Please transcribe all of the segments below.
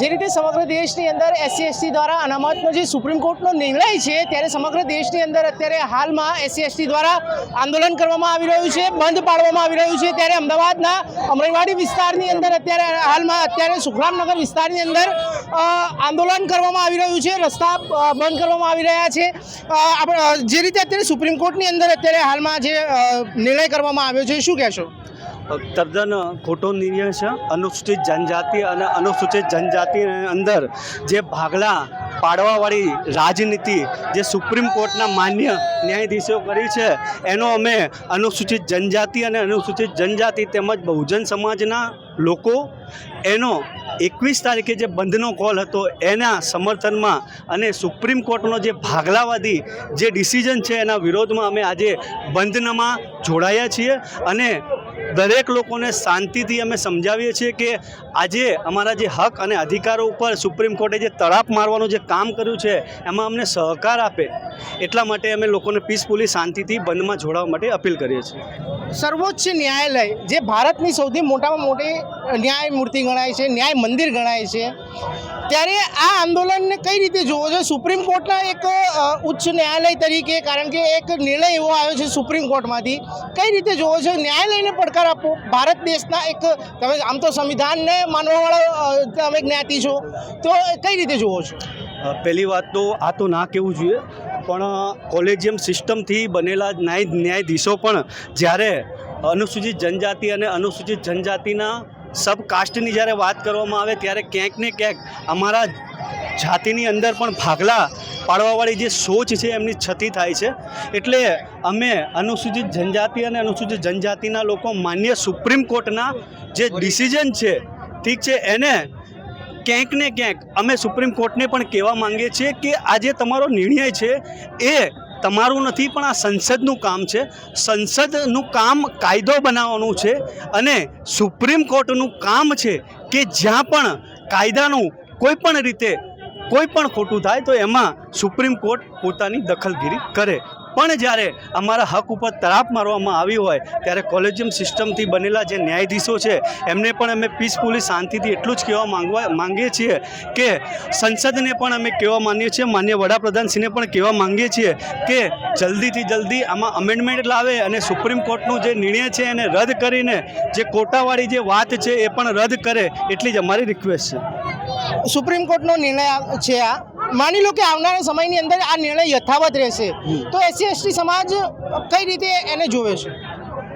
સમગ્ર દેશની અંદર એસસી એસટી દ્વારા અનામતનો જે સુપ્રીમ કોર્ટનો નિર્ણય છે ત્યારે સમગ્ર દેશની અંદર અત્યારે હાલમાં એસસી એસટી દ્વારા આંદોલન કરવામાં આવી રહ્યું છે, બંધ પાડવામાં આવી રહ્યું છે. ત્યારે અમદાવાદના અમરેવાડી વિસ્તારની અંદર અત્યારે હાલમાં અત્યારે સુખરામનગર વિસ્તારની અંદર આંદોલન કરવામાં આવી રહ્યું છે, રસ્તા બંધ કરવામાં આવી રહ્યા છે. આપણે જે રીતે અત્યારે સુપ્રીમ કોર્ટની અંદર અત્યારે હાલમાં જે નિર્ણય કરવામાં આવ્યો છે, શું કહેશો? તદ્દન ખોટો નિર્ણય છે. અનુસૂચિત જનજાતિ અને અનુસૂચિત જનજાતિની અંદર જે ભાગલા પાડવાવાળી રાજનીતિ જે સુપ્રીમ કોર્ટના માન્ય ન્યાયાધીશો કરી છે, એનો અમે અનુસૂચિત જનજાતિ અને અનુસૂચિત જનજાતિ તેમજ બહુજન સમાજના લોકો, એનો એકવીસ તારીખે જે બંધનો કોલ હતો, એના સમર્થનમાં અને સુપ્રીમ કોર્ટનો જે ભાગલાવાદી જે ડિસિઝન છે એના વિરોધમાં અમે આજે બંધનમાં જોડાયા છીએ. અને દરેક લોકોને શાંતિથી અમે સમજાવીએ છીએ કે આજે અમારા જે હક અને અધિકારો ઉપર સુપ્રીમ કોર્ટે જે તડાપ મારવાનું જે કામ કર્યું છે, એમાં અમને સહકાર આપે. એટલા માટે અમે લોકોને પીસફુલી શાંતિથી બંધમાં જોડાવા માટે અપીલ કરીએ છીએ. સર્વોચ્ચ ન્યાયાલય, જે ભારતની સૌથી મોટામાં મોટી ન્યાયમૂર્તિ ગણાય છે, ન્યાય મંદિર ગણાય છે, ત્યારે આ આંદોલનને કઈ રીતે જોવો છો સુપ્રીમ કોર્ટના એક ઉચ્ચ ન્યાયાલય તરીકે, કારણ કે એક નિર્ણય એવો આવ્યો છે સુપ્રીમ કોર્ટમાંથી, કઈ રીતે જોવો છો ન્યાયાલયને પડકાર આપો. ભારત દેશના એક, તમે આમ તો સંવિધાનને માનવાવાળા તમે જ્ઞાતિ છો. તો કઈ રીતે જુઓ છો? પહેલી વાત તો આ તો ના કહેવું જોઈએ, પણ કોલેજિયમ સિસ્ટમથી બનેલા ન્યાય, ન્યાયાધીશો પણ જ્યારે અનુસૂચિત જનજાતિ અને અનુસૂચિત જનજાતિના સબ કાસ્ટની જ્યારે વાત કરવામાં આવે, ત્યારે ક્યાંક ને ક્યાંક અમારા જાતિની અંદર પણ ભાગલા પાડવાવાળી જે સોચ છે એમની છતી થાય છે. એટલે અમે અનુસૂચિત જનજાતિ અને અનુસૂચિત જનજાતિના લોકો માન્ય સુપ્રીમ કોર્ટના જે ડિસિઝન છે, ઠીક છે, એને ક્યાંક ને ક્યાંક અમે સુપ્રીમ કોર્ટને પણ કહેવા માંગીએ છીએ કે આ જે તમારો નિર્ણય છે એ તમારું નથી, પણ આ સંસદનું કામ છે. સંસદનું કામ કાયદો બનાવવાનું છે અને સુપ્રીમ કોર્ટનું કામ છે કે જ્યાં પણ કાયદાનું કોઈ પણ રીતે કોઈ પણ ખોટું થાય તો એમાં સુપ્રીમ કોર્ટ પોતાની દખલગીરી કરે. પણ જ્યારે અમારા હક ઉપર તરાપ મારવામાં આવી હોય, ત્યારે કોલેજિયમ સિસ્ટમથી બનેલા જે ન્યાયાધીશો છે, એમને પણ અમે પીસફુલી શાંતિથી એટલું જ કહેવા માંગવા, માંગીએ છીએ કે સંસદને પણ અમે કહેવા માંગીએ છીએ, માન્ય વડાપ્રધાનશ્રીને પણ કહેવા માંગીએ છીએ કે જલ્દીથી જલ્દી આમાં અમેન્ડમેન્ટ લાવે અને સુપ્રીમ કોર્ટનું જે નિર્ણય છે એને રદ કરીને જે કોટાવાળી જે વાત છે એ પણ રદ કરે, એટલી જ અમારી રિક્વેસ્ટ છે. સુપ્રીમ કોર્ટનો નિર્ણય છે આ. માની લો કે આવનારા સમયની અંદર આ નિર્ણય યથાવત રહેશે. તો એસસી એસટી સમાજ કઈ રીતે એને જોવે છે?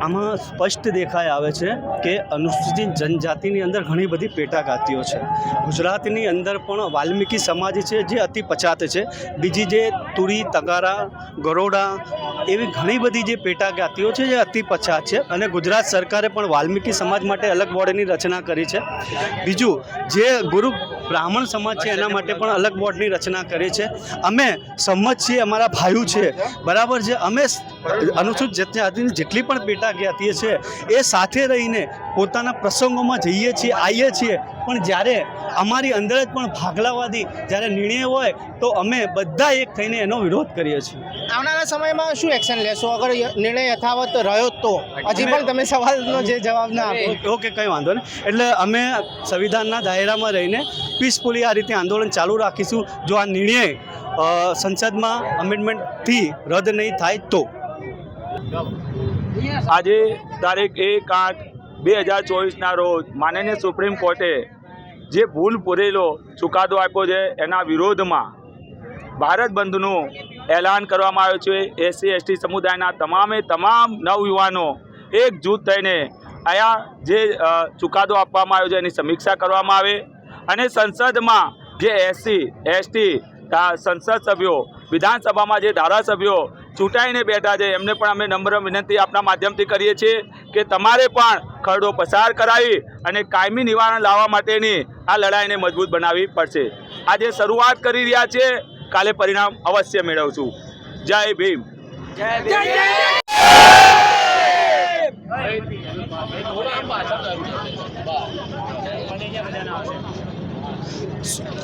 આમાં સ્પષ્ટ દેખાઈ આવે છે કે અનુસૂચિત જનજાતિની અંદર ઘણી બધી પેટાગાતીઓ છે. ગુજરાતની અંદર પણ વાલ્મીકી સમાજ છે જે અતિ પછાત છે. બીજી જે તુરી, તગારા, ગરોડા એવી ઘણી બધી જે પેટાગાતીઓ છે જે અતિ પછાત છે અને ગુજરાત સરકારે પણ વાલ્મીકી સમાજ માટે અલગ બોર્ડની રચના કરી છે. બીજું, જે ગુરુ બ્રાહ્મણ સમાજ છે એના માટે પણ અલગ બોર્ડની રચના કરી છે. અમે સંમત છીએ, અમારા ભાઈઓ છે. બરાબર છે? અમે અનુસૂચિત જાતિની જેટલી પણ પેટા જ્ઞાતિઓ છે. એ સાથે રહીને પોતાના પ્રસંગોમાં જઈએ છીએ આવીએ છીએ. પણ જ્યારે અમારી અંદર જ પણ ભાગલાવાદી જ્યારે નિર્ણય હોય તો અમે બધા એક થઈને એનો વિરોધ કરીએ છીએ. આવનારા સમયમાં શું એક્શન લેશો? અગર નિર્ણય યથાવત રહ્યો તો? હજી પણ તમે સવાલનો જે જવાબ ના આપો. ઓકે કંઈ વાંધો નહીં. એટલે અમે સંવિધાનના દાયરામાં રહીને પીસફુલી આ રીતે આંદોલન ચાલુ રાખીશું. જો આ નિર્ણય સંસદમાં અમેન્ડમેન્ટથી રદ નહીં થાય તો. આજે તારીખ એક આઠ બે હજાર ચોવીસના રોજ માનનીય સુપ્રીમ કોર્ટે જે ભૂલ પૂરેલો ચુકાદો આપ્યો છે, એના વિરોધમાં ભારત બંધનું એલાન કરવામાં આવ્યું છે. એસસી, એસટી સમુદાયના તમામે તમામ નવયુવાનો એક જૂથ થઈને અહીંયા જે ચુકાદો આપવામાં આવ્યો છે, એની સમીક્ષા કરવામાં આવે અને સંસદમાં જે એસસી, એસટી સંસદ સભ્યો, વિધાનસભામાં જે ધારાસભ્યો ચૂંટાઈને બેઠા છે. એમને પણ અમે નમ્ર વિનંતી આપણા માધ્યમથી કરીએ છીએ કે તમારે પણ ખરડો પસાર કરાવી અને કાયમી નિવારણ લાવવા માટેની આ લડાઈને મજબૂત બનાવવી પડશે. આજે શરૂઆત કરી રહ્યા છે. કાલે પરિણામ અવશ્ય મેળવશું. જય ભીમ.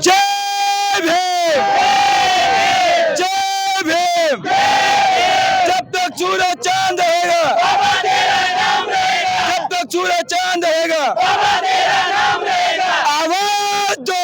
જય बलिदान रहेगा आवाज दो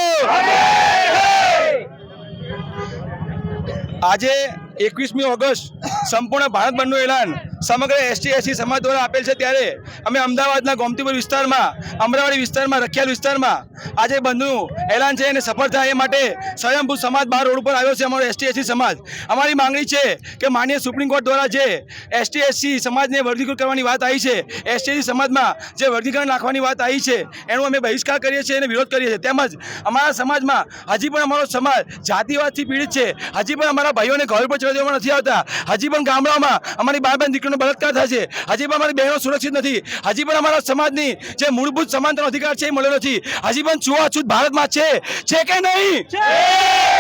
આજે એકવીસમી ઓગસ્ટ સંપૂર્ણ ભારત બંધનું એલાન સમગ્ર એસટી એસસી સમાજ દ્વારા આપેલ છે ત્યારે અમે અમદાવાદના ગોમતીપુર વિસ્તારમાં અમરાવાડી વિસ્તારમાં, રખિયાલ વિસ્તારમાં આજે બંધનું એલાન છે અને સફળ થાય એ માટે સ્વયંભૂ સમાજ બહાર રોડ ઉપર આવ્યો છે અમારો એસટી એસસી સમાજ. અમારી માંગણી છે કે માન્ય સુપ્રીમ કોર્ટ દ્વારા જે એસટી એસસી સમાજને વર્ગીકૃત કરવાની વાત આવી છે એસટી સમાજમાં જે વર્ગીકરણ નાખવાની વાત આવી છે, એનો અમે બહિષ્કાર કરીએ છીએ અને વિરોધ કરીએ છીએ. તેમજ અમારા સમાજમાં હજી પણ અમારો સમાજ જાતિવાદથી પીડિત છે. હજી પણ અમારા ભાઈઓને ઘર પર ચડવા નથી આવતા. હજી પણ ગામડાઓમાં અમારી બાર બેન દીકરીનો બળાત્કાર થાય છે હજી પણ અમારી બહેનો સુરક્ષિત નથી. હજી પણ અમારા સમાજની જે મૂળભૂત સમાનતાનો અધિકાર છે એ મળ્યો નથી હજી પણ છૂઆછૂત ભારતમાં છે. છે કે નહીં?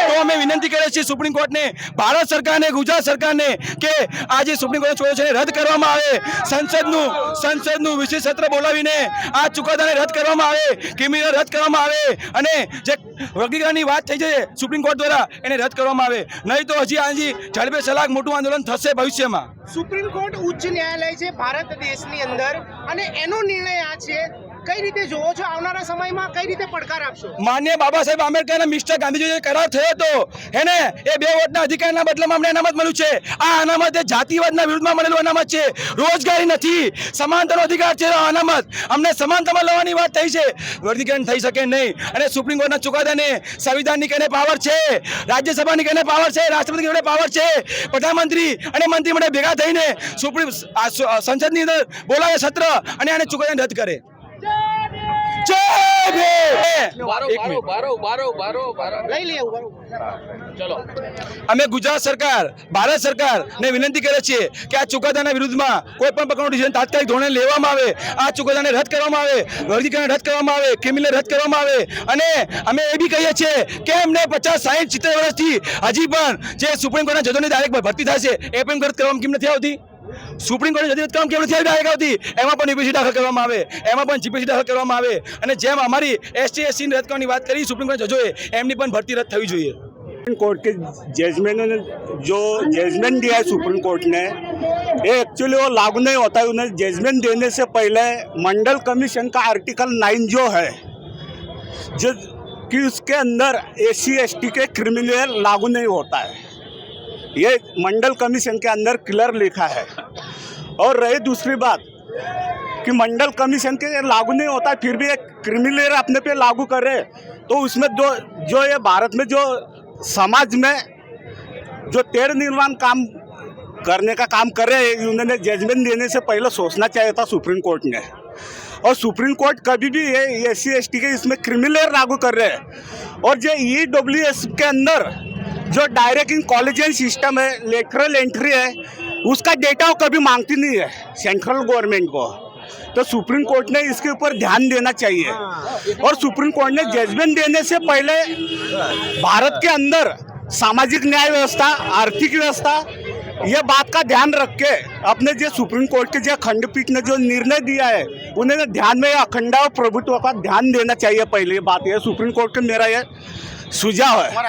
તો અમે વિનંતી કરીએ છીએ સુપ્રીમ કોર્ટને ભારત સરકારને ગુજરાત સરકારને કે આ જે સુપ્રીમ કોર્ટ છોડ્યો છે રદ કરવામાં આવે. સંસદનું સંસદનું વિશેષ સત્ર બોલાવીને આ ચુકાદાને રદ કરવામાં આવે ક્રિમિનલ રદ કરવામાં આવે અને જે વર્ગીકરણની વાત થઈ છે સુપ્રીમ કોર્ટ દ્વારા એને રદ કરવામાં આવે. નહીં તો હજી આજી ઝડપે સલાક મોટું આંદોલન થશે ભવિષ્યમાં. સુપ્રીમ કોર્ટ ઉચ્ચ ન્યાયાલય છે ભારત દેશની અંદર. અને એનો નિર્ણય આ છે કઈ રીતે જોવો છો? આવનારા સમયમાં કઈ રીતે પડકાર આપશો? માન્ય બાબા સાહેબ આંબેડકર અને મિસ્ટર ગાંધીજી જે કરાર થયો હતો. એને એ બે વોટના અધિકારના બદલામાં અમને અનામત મળ્યું છે. આ અનામત એ જાતિવાદના વિરુદ્ધમાં મળેલું અનામત છે. રોજગારી નથી. સમાનતાનો અધિકાર છે અનામત. અમને સમાનતામાં લેવાની વાત થઈ છે. વર્ગીકરણ થઈ શકે નહીં. અને સુપ્રીમ કોર્ટના ચુકાદાને સંવિધાનની કને પાવર છે? રાજ્યસભાની કને પાવર છે? રાષ્ટ્રપતિ કને પાવર છે? પ્રધાનમંત્રી અને મંત્રીમંડળ ભેગા થઈને સુપ્રીમ સંસદની અંદર બોલાવે સત્ર અને આને ચુકાદાને રદ કરે. જય અમે ગુજરાત સરકાર ભારત સરકાર ને વિનંતી કરીએ છીએ કે આ ચુકાદાના વિરુદ્ધમાં કોઈ પણ પ્રકારનું ડિસિઝન તાત્કાલિક ધોરણે લેવામાં આવે. આ ચુકાદાને રદ કરવામાં આવે વર્ગીકરણ રદ કરવામાં આવે ક્રિમિનલ રદ કરવામાં આવે. અને અમે એ બી કહીએ છીએ કે એમને પચાસ સાઠ સિત્તેર વર્ષથી હજી પણ જે સુપ્રીમ કોર્ટના જજોની પર ભરતી થશે એ પણ રદ કરવામાં કેમ નથી આવતી? સુપ્રીમ કોર્ટની જતી રદ કરવામાં કેમ નથી આવી ડાયરેક્ટ આવતી એમાં પણ યુપીસી દાખલ કરવામાં આવે એમાં પણ જીપીસી દાખલ કરવામાં આવે અને જેમ અમારી એસટી એસસી રદ કરવાની વાત કરી સુપ્રીમ કોર્ટ જજોએ એમની પણ ભરતી રદ થવી જોઈએ सुप्रीम कोर्ट के जजमेंट ने जो जजमेंट दिया है सुप्रीम कोर्ट ने ये एक्चुअली वो लागू नहीं होता है उन्हें जजमेंट देने से पहले मंडल कमीशन का आर्टिकल नाइन जो है जो कि उसके अंदर एस सी एस टी के क्रिमिनल लागू नहीं होता है ये मंडल कमीशन के अंदर क्लियर लिखा है। और रही दूसरी बात कि मंडल कमीशन के लागू नहीं होता, फिर भी एक क्रिमिनल अपने पे लागू करे। तो उसमें दो, जो ये भारत में जो समाज में जो तेड़ निर्माण काम करने का काम कर रहे हैं, उन्होंने जजमेंट देने से पहले सोचना चाहिए था सुप्रीम कोर्ट ने। और सुप्रीम कोर्ट कभी भी ये एस सी के इसमें क्रिमिनल लागू कर रहे हैं। और जो ई डब्ल्यू एस के अंदर जो डायरेक्ट कॉलेजियन सिस्टम है लेटरल एंट्री है, उसका डेटा वो कभी मांगती नहीं है सेंट्रल गवर्नमेंट को। तो सुप्रीम कोर्ट ने इसके ऊपर ध्यान देना चाहिए। और सुप्रीम कोर्ट ने जजमेंट देने से पहले भारत के अंदर सामाजिक न्याय व्यवस्था, आर्थिक व्यवस्था, ये बात का ध्यान रख के अपने जो सुप्रीम कोर्ट के जो खंडपीठ ने जो निर्णय दिया है, उन्हें ध्यान में अखंडा और प्रभुत्व का ध्यान देना चाहिए पहले ये बात। ये सुप्रीम कोर्ट का मेरा ये सुझाव है।